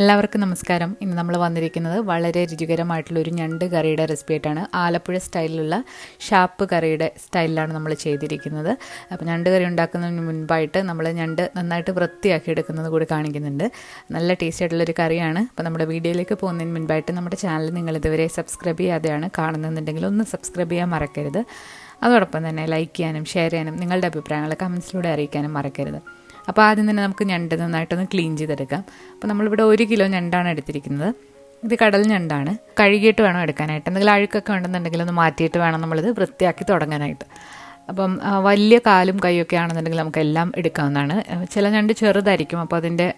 എല്ലാവർക്കും നമസ്കാരം. ഇന്ന് നമ്മൾ വന്നിരിക്കുന്നത് വളരെ രുചികരമായിട്ടുള്ള ഒരു ഞണ്ട് കറിയുടെ റെസിപ്പി ആയിട്ടാണ്. ആലപ്പുഴ സ്റ്റൈലിലുള്ള ഷാപ്പ് കറിയുടെ സ്റ്റൈലിലാണ് നമ്മൾ ചെയ്തിരിക്കുന്നത്. അപ്പോൾ ഞണ്ട് കറി ഉണ്ടാക്കുന്നതിന് മുൻപായിട്ട് നമ്മൾ ഞണ്ട് നന്നായിട്ട് വൃത്തിയാക്കി എടുക്കുന്നത് കൂടി കാണിക്കുന്നുണ്ട്. നല്ല ടേസ്റ്റ് ആയിട്ടുള്ളൊരു കറിയാണ്. അപ്പോൾ നമ്മുടെ വീഡിയോയിലേക്ക് പോകുന്നതിന് മുൻപായിട്ട് നമ്മുടെ ചാനൽ നിങ്ങൾ ഇതുവരെ സബ്സ്ക്രൈബ് ചെയ്യാതെയാണ് കാണുന്നുണ്ടെങ്കിൽ ഒന്ന് സബ്സ്ക്രൈബ് ചെയ്യാൻ മറക്കരുത്. അതോടൊപ്പം തന്നെ ലൈക്ക് ചെയ്യാനും ഷെയർ ചെയ്യാനും നിങ്ങളുടെ അഭിപ്രായങ്ങൾ കമൻസിലൂടെ അറിയിക്കാനും മറക്കരുത്. അപ്പോൾ ആദ്യം തന്നെ നമുക്ക് ഞണ്ട് നന്നായിട്ടൊന്ന് ക്ലീൻ ചെയ്തെടുക്കാം. അപ്പോൾ നമ്മളിവിടെ ഒരു കിലോ ഞണ്ടാണ് എടുത്തിരിക്കുന്നത്. ഇത് കടൽ ഞണ്ടാണ്. കഴുകിയിട്ട് വേണം എടുക്കാനായിട്ട്. എന്തെങ്കിലും അഴുക്കൊക്കെ ഉണ്ടെന്നുണ്ടെങ്കിൽ ഒന്ന് മാറ്റിയിട്ട് വേണം നമ്മളിത് വൃത്തിയാക്കി തുടങ്ങാനായിട്ട്. അപ്പം വലിയ കാലും കൈയൊക്കെ ആണെന്നുണ്ടെങ്കിൽ നമുക്ക് എല്ലാം എടുക്കാവുന്നതാണ്. ചില ഞണ്ട് ചെറുതായിരിക്കും. അപ്പോൾ അതിന്റെ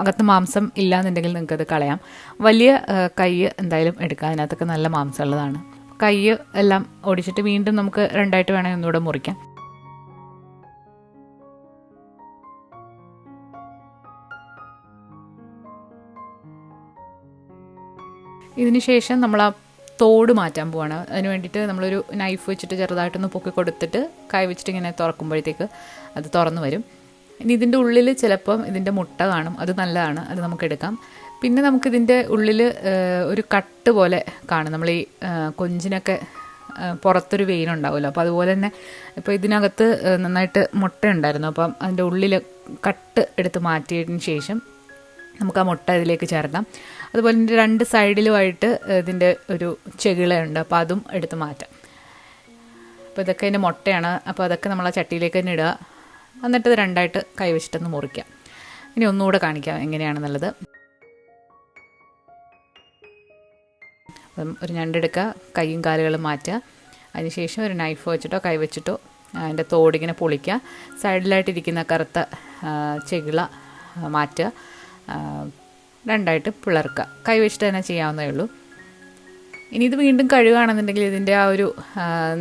അകത്ത് മാംസം ഇല്ലാന്നുണ്ടെങ്കിൽ നിങ്ങൾക്കത് കളയാം. വലിയ കൈ എന്തായാലും എടുക്കുക അതിനകത്തൊക്കെ നല്ല മാംസമുള്ളതാണ്. കൈ എല്ലാം ഓടിച്ചിട്ട് വീണ്ടും നമുക്ക് രണ്ടായിട്ട് വേണമെങ്കിൽ ഒന്നുകൂടെ മുറിക്കാം. ഇതിന് ശേഷം നമ്മൾ ആ തോട് മാറ്റാൻ പോവാണ്. അതിന് വേണ്ടിയിട്ട് നമ്മളൊരു നൈഫ് വെച്ചിട്ട് ചെറുതായിട്ടൊന്ന് പൊക്കി കൊടുത്തിട്ട് കൈ വെച്ചിട്ട് ഇങ്ങനെ തുറക്കുമ്പോഴത്തേക്ക് അത് തുറന്നു വരും. ഇനി ഇതിന്റെ ഉള്ളിൽ ചിലപ്പം ഇതിന്റെ മുട്ട കാണും. അത് നല്ലതാണ്. അത് നമുക്ക് എടുക്കാം. പിന്നെ നമുക്കിതിന്റെ ഉള്ളിൽ ഒരു കട്ട് പോലെ കാണും. നമ്മൾ ഈ കൊഞ്ചിനൊക്കെ പുറത്തൊരു വെയിൻ ഉണ്ടാവുമല്ലോ. അപ്പോൾ അതുപോലെ തന്നെ ഇപ്പോൾ ഇതിനകത്ത് നന്നായിട്ട് മുട്ട ഉണ്ടായിരുന്നു. അപ്പം അതിന്റെ ഉള്ളിൽ കട്ട് എടുത്ത് മാറ്റിയതിന് ശേഷം നമുക്ക് ആ മുട്ട ഇതിലേക്ക് ചേർക്കാം. അതുപോലെ ഇതിന്റെ രണ്ട് സൈഡിലുമായിട്ട് ഇതിന്റെ ഒരു ചെകിളയുണ്ട്. അപ്പോൾ അതും എടുത്ത് മാറ്റാം. അപ്പോൾ ഇതൊക്കെ അതിന്റെ മുട്ടയാണ്. അപ്പോൾ അതൊക്കെ നമ്മൾ ആ ചട്ടിയിലേക്ക് തന്നെ ഇടുക. എന്നിട്ട് ഇത് രണ്ടായിട്ട് കൈവച്ചിട്ടൊന്ന് മുറിക്കാം. ഇനി ഒന്നുകൂടെ കാണിക്കാം എങ്ങനെയാണെന്നുള്ളത് അപ്പം ഒരു ഞണ്ടെടുക്കുക കൈയും കാലുകളും മാറ്റുക. അതിനുശേഷം ഒരു നൈഫ് വെച്ചിട്ടോ കൈ വെച്ചിട്ടോ അതിന്റെ തോടിങ്ങനെ പൊളിക്കുക. സൈഡിലായിട്ടിരിക്കുന്ന കറുത്ത ചെകിള മാറ്റുക. രണ്ടായിട്ട് പിളർക്കുക കൈ വെച്ചിട്ട് തന്നെ ചെയ്യാവുന്നേ ഉള്ളൂ. ഇനി ഇത് വീണ്ടും കഴുകുകയാണെന്നുണ്ടെങ്കിൽ ഇതിന്റെ ആ ഒരു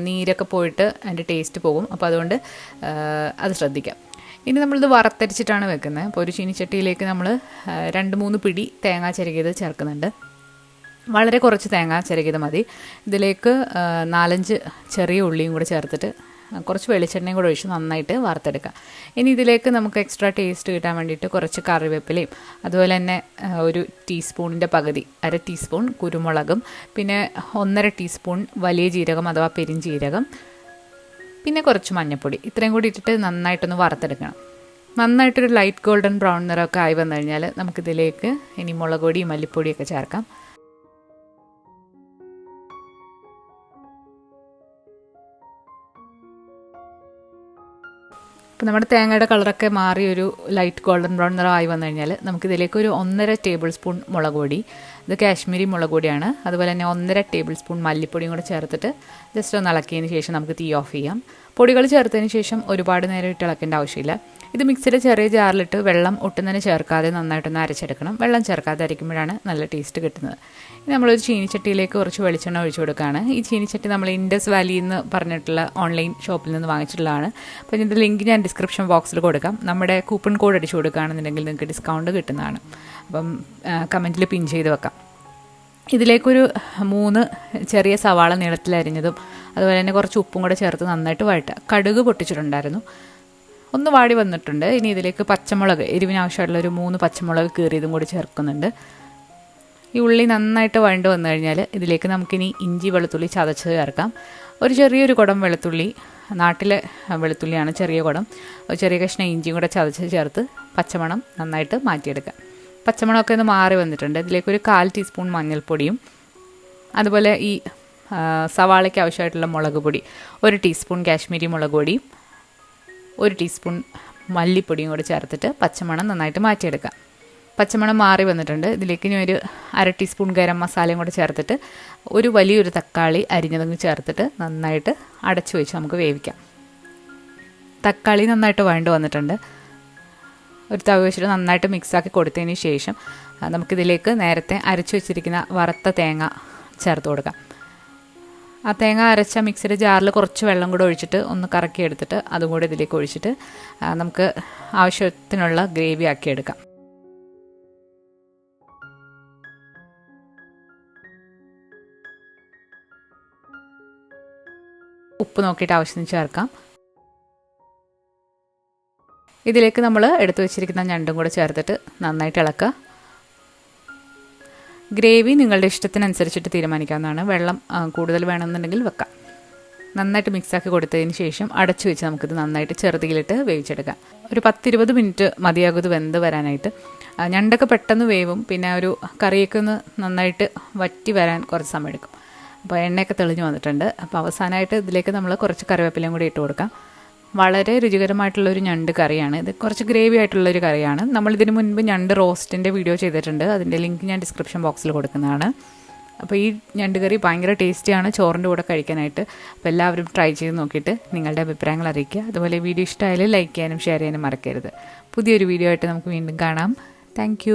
നീരൊക്കെ പോയിട്ട് അതിന്റെ ടേസ്റ്റ് പോകും. അപ്പോൾ അതുകൊണ്ട് അത് ശ്രദ്ധിക്കാം. ഇനി നമ്മളിത് വറുത്തരിച്ചിട്ടാണ് വെക്കുന്നത്. അപ്പോൾ ഒരു ചീനിച്ചട്ടിയിലേക്ക് നമ്മൾ രണ്ട് മൂന്ന് പിടി തേങ്ങ ചിരകിയത് ചേർക്കുന്നുണ്ട്. വളരെ കുറച്ച് തേങ്ങ ചിരകിയത് മതി. ഇതിലേക്ക് നാലഞ്ച് ചെറിയ ഉള്ളിയും കൂടെ ചേർത്തിട്ട് കുറച്ച് വെളിച്ചെണ്ണയും കൂടെ ഒഴിച്ച് നന്നായിട്ട് വറുത്തെടുക്കാം. ഇനി ഇതിലേക്ക് നമുക്ക് എക്സ്ട്രാ ടേസ്റ്റ് കിട്ടാൻ വേണ്ടിയിട്ട് കുറച്ച് കറിവേപ്പിലയും അതുപോലെ തന്നെ ഒരു ടീസ്പൂണിന്റെ പകുതി അര ടീസ്പൂൺ കുരുമുളകും പിന്നെ ഒന്നര ടീസ്പൂൺ വലിയ ജീരകം അഥവാ പെരിഞ്ജീരകം പിന്നെ കുറച്ച് മഞ്ഞൾപ്പൊടി ഇത്രയും കൂടി ഇട്ടിട്ട് നന്നായിട്ടൊന്ന് വറുത്തെടുക്കണം. നന്നായിട്ടൊരു ലൈറ്റ് ഗോൾഡൻ ബ്രൗൺ നിറമൊക്കെ ആയി വന്നു കഴിഞ്ഞാൽ നമുക്കിതിലേക്ക് ഇനി മുളക് പൊടി മല്ലിപ്പൊടിയൊക്കെ ചേർക്കാം. ഇപ്പം നമ്മുടെ തേങ്ങയുടെ കളറൊക്കെ മാറി ഒരു ലൈറ്റ് ഗോൾഡൻ ബ്രൗൺ നിറമായി വന്നു കഴിഞ്ഞാൽ നമുക്കിതിലേക്ക് ഒരു ഒന്നര ടേബിൾ സ്പൂൺ മുളക് പൊടി ഇത് കാശ്മീരി മുളക് പൊടിയാണ്. അതുപോലെ തന്നെ ഒന്നര ടേബിൾ സ്പൂൺ മല്ലിപ്പൊടിയും കൂടെ ചേർത്തിട്ട് ജസ്റ്റ് ഒന്ന് ഇളക്കിയതിന് ശേഷം നമുക്ക് തീ ഓഫ് ചെയ്യാം. പൊടികൾ ചേർത്തതിന് ശേഷം ഒരുപാട് നേരം ഇട്ട് ഇളക്കേണ്ട ആവശ്യമില്ല. ഇത് മിക്സിയുടെ ചെറിയ ജാറിലിട്ട് വെള്ളം ഒട്ടും തന്നെ ചേർക്കാതെ നന്നായിട്ടൊന്ന് അരച്ചെടുക്കണം. വെള്ളം ചേർക്കാതെ അരയ്ക്കുമ്പോഴാണ് നല്ല ടേസ്റ്റ് കിട്ടുന്നത്. ഇനി നമ്മളൊരു ചീനിച്ചട്ടിയിലേക്ക് കുറച്ച് വെളിച്ചെണ്ണ ഒഴിച്ചു കൊടുക്കുകയാണ് ഈ ചീനിച്ചട്ടി നമ്മൾ ഇൻഡസ് വാലി എന്ന് പറഞ്ഞിട്ടുള്ള ഓൺലൈൻ ഷോപ്പിൽ നിന്ന് വാങ്ങിച്ചിട്ടുള്ളതാണ്. അപ്പോൾ ഇതിന്റെ ലിങ്ക് ഞാൻ ഡിസ്ക്രിപ്ഷൻ ബോക്സിൽ കൊടുക്കാം. നമ്മുടെ കൂപ്പൺ കോഡ് അടിച്ചു കൊടുക്കുകയാണെന്നുണ്ടെങ്കിൽ നിങ്ങൾക്ക് ഡിസ്കൗണ്ട് കിട്ടുന്നതാണ്. അപ്പം കമന്റിൽ പിൻ ചെയ്ത് വെക്കാം. ഇതിലേക്കൊരു മൂന്ന് ചെറിയ സവാള നീളത്തിൽ അരിഞ്ഞതും അതുപോലെ തന്നെ കുറച്ച് ഉപ്പും കൂടെ ചേർത്ത് നന്നായിട്ട് വഴട്ടുക കടുക് പൊട്ടിച്ചിട്ടുണ്ടായിരുന്നു. ഒന്ന് വാടി വന്നിട്ടുണ്ട്. ഇനി ഇതിലേക്ക് പച്ചമുളക് എരിവിന് ഒരു മൂന്ന് പച്ചമുളക് കീറിയതും കൂടി ചേർക്കുന്നുണ്ട്. ഈ ഉള്ളി നന്നായിട്ട് വഴണ്ട് വന്നു കഴിഞ്ഞാൽ ഇതിലേക്ക് നമുക്കിനി ഇഞ്ചി വെളുത്തുള്ളി ചതച്ചത് ചേർക്കാം. ഒരു ചെറിയൊരു കുടം വെളുത്തുള്ളി നാട്ടിലെ വെളുത്തുള്ളിയാണ് ചെറിയ കുടം. ചെറിയ കഷ്ണം ഇഞ്ചിയും കൂടെ ചതച്ച് ചേർത്ത് പച്ചമണം നന്നായിട്ട് മാറ്റിയെടുക്കാം. പച്ചമണമൊക്കെ ഒന്ന് മാറി വന്നിട്ടുണ്ട്. ഇതിലേക്ക് ഒരു കാൽ ടീസ്പൂൺ മഞ്ഞൾപ്പൊടിയും അതുപോലെ ഈ സവാളയ്ക്ക് ആവശ്യമായിട്ടുള്ള മുളക് പൊടി ഒരു ടീസ്പൂൺ കാശ്മീരി മുളക് പൊടിയും ഒരു ടീസ്പൂൺ മല്ലിപ്പൊടിയും കൂടി ചേർത്തിട്ട് പച്ചമണം നന്നായിട്ട് മാറ്റിയെടുക്കാം. പച്ചമണം മാറി വന്നിട്ടുണ്ട്. ഇതിലേക്ക് ഇനി ഒരു അര ടീസ്പൂൺ ഗരം മസാലയും കൂടെ ചേർത്തിട്ട് ഒരു വലിയൊരു തക്കാളി അരിഞ്ഞതും ചേർത്തിട്ട് നന്നായിട്ട് അടച്ചു വെച്ച് നമുക്ക് വേവിക്കാം. തക്കാളി നന്നായിട്ട് വഴണ്ട് വന്നിട്ടുണ്ട്. ഒരു തവ വെച്ചിട്ട് നന്നായിട്ട് മിക്സാക്കി കൊടുത്തതിന് ശേഷം നമുക്കിതിലേക്ക് നേരത്തെ അരച്ചു വെച്ചിരിക്കുന്ന വറുത്ത തേങ്ങ ചേർത്ത് കൊടുക്കാം. ആ തേങ്ങ അരച്ച മിക്സിയുടെ ജാറിൽ കുറച്ച് വെള്ളം കൂടെ ഒഴിച്ചിട്ട് ഒന്ന് കറക്കി എടുത്തിട്ട് അതും കൂടെ ഇതിലേക്ക് ഒഴിച്ചിട്ട് നമുക്ക് ആവശ്യത്തിനുള്ള ഗ്രേവി ആക്കി എടുക്കാം. ഉപ്പ് നോക്കിയിട്ട് ആവശ്യത്തിന് ചേർക്കാം. ഇതിലേക്ക് നമ്മൾ എടുത്തു വെച്ചിരിക്കുന്ന ഞണ്ടും കൂടെ ചേർത്തിട്ട് നന്നായിട്ട് ഇളക്കുക. ഗ്രേവി നിങ്ങളുടെ ഇഷ്ടത്തിനനുസരിച്ചിട്ട് തീരുമാനിക്കാവുന്നതാണ്. വെള്ളം കൂടുതൽ വേണമെന്നുണ്ടെങ്കിൽ വെക്കാം. നന്നായിട്ട് മിക്സാക്കി കൊടുത്തതിന് ശേഷം അടച്ചു വെച്ച് നമുക്കിത് നന്നായിട്ട് ചെറുതിയിലിട്ട് വേവിച്ചെടുക്കാം. ഒരു പത്തിരുപത് മിനിറ്റ് മതിയാകും ഇത് വെന്ത് വരാനായിട്ട്. ഞണ്ടൊക്കെ പെട്ടെന്ന് വേവും. പിന്നെ ഒരു കറിയൊക്കെ ഒന്ന് നന്നായിട്ട് വറ്റി വരാൻ കുറച്ച് സമയം എടുക്കും. അപ്പോൾ എണ്ണയൊക്കെ തെളിഞ്ഞു വന്നിട്ടുണ്ട്. അപ്പോൾ അവസാനമായിട്ട് ഇതിലേക്ക് നമ്മൾ കുറച്ച് കറിവേപ്പിലയും കൂടി ഇട്ട് കൊടുക്കാം. വളരെ രുചികരമായിട്ടുള്ള ഒരു ഞണ്ട് കറിയാണ്. ഇത് കുറച്ച് ഗ്രേവി ആയിട്ടുള്ള ഒരു കറിയാണ്. നമ്മൾ ഇതിന് മുൻപ് ഞണ്ട് റോസ്റ്റിന്റെ വീഡിയോ ചെയ്തിട്ടുണ്ട്. അതിന്റെ ലിങ്ക് ഞാൻ ഡിസ്ക്രിപ്ഷൻ ബോക്സിൽ കൊടുക്കുന്നതാണ്. അപ്പോൾ ഈ ഞണ്ട് കറി ഭയങ്കര ടേസ്റ്റിയാണ്. ചോറിന്റെ കൂടെ കഴിക്കാനായിട്ട് അപ്പോൾ എല്ലാവരും ട്രൈ ചെയ്ത് നോക്കിയിട്ട് നിങ്ങളുടെ അഭിപ്രായങ്ങൾ അറിയിക്കുക. അതുപോലെ വീഡിയോ ഇഷ്ടമായാലും ലൈക്ക് ചെയ്യാനും ഷെയർ ചെയ്യാനും മറക്കരുത്. പുതിയൊരു വീഡിയോ ആയിട്ട് നമുക്ക് വീണ്ടും കാണാം. താങ്ക്